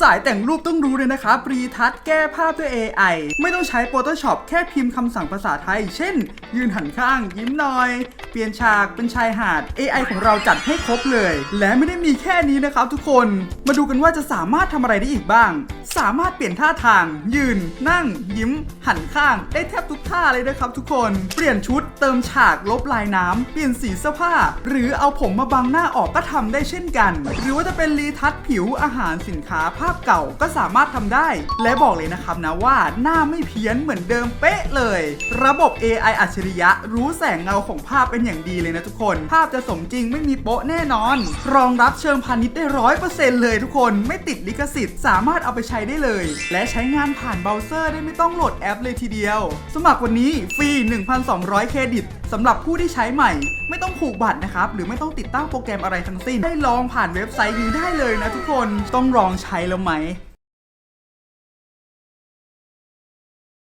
สายแต่งรูปต้องรู้เลยนะครับรีทัชแก้ภาพด้วย AI ไม่ต้องใช้ Photoshop แค่พิมพ์คำสั่งภาษาไทย เช่น ยืนหันข้าง ยิ้มหน่อย เปลี่ยนฉากเป็นชายหาด AI ของเราจัดให้ครบเลย และไม่ได้มีแค่นี้นะครับทุกคน มาดูกันว่าจะสามารถทำอะไรได้อีกบ้าง สามารถเปลี่ยนท่าทาง ยืน นั่ง ยิ้ม หันข้าง ได้แทบทุกท่าเลยนะครับทุกคน เปลี่ยนชุด เติมฉาก ลบลายน้ำ เปลี่ยนสีเสื้อผ้า หรือเอาผมมาบังหน้าออกก็ทำได้เช่นกัน หรือว่าจะเป็นรีทัชผิวอาหารสินค้าภาาพเก่าก็สามารถทำได้ และบอกเลยนะครับนะว่าหน้าไม่เพี้ยนเหมือนเดิมเป๊ะเลย ระบบ AI อัจฉริยะ รู้แสงเงาของภาพเป็นอย่างดีเลยนะทุกคน ภาพจะสมจริงไม่มีโป๊ะแน่นอน รองรับเชิงพาณิชย์ได้ร้อยเปอร์เซ็นต์เลยทุกคนไม่ติดลิขสิทธิ์สามารถเอาไปใช้ได้เลย และใช้งานผ่านเบราว์เซอร์ได้ไม่ต้องโหลดแอปเลยทีเดียว สมัครวันนี้ฟรี 1,200 เครดิตสำหรับผู้ที่ใช้ใหม่ ไม่ต้องผูกบัตรนะครับ หรือไม่ต้องติดตั้งโปรแกรมอะไรทั้งสิ้น ได้ลองผ่านเว็บไซต์นี้ได้เลยนะทุกคนต้องลองใช้แล้วไหม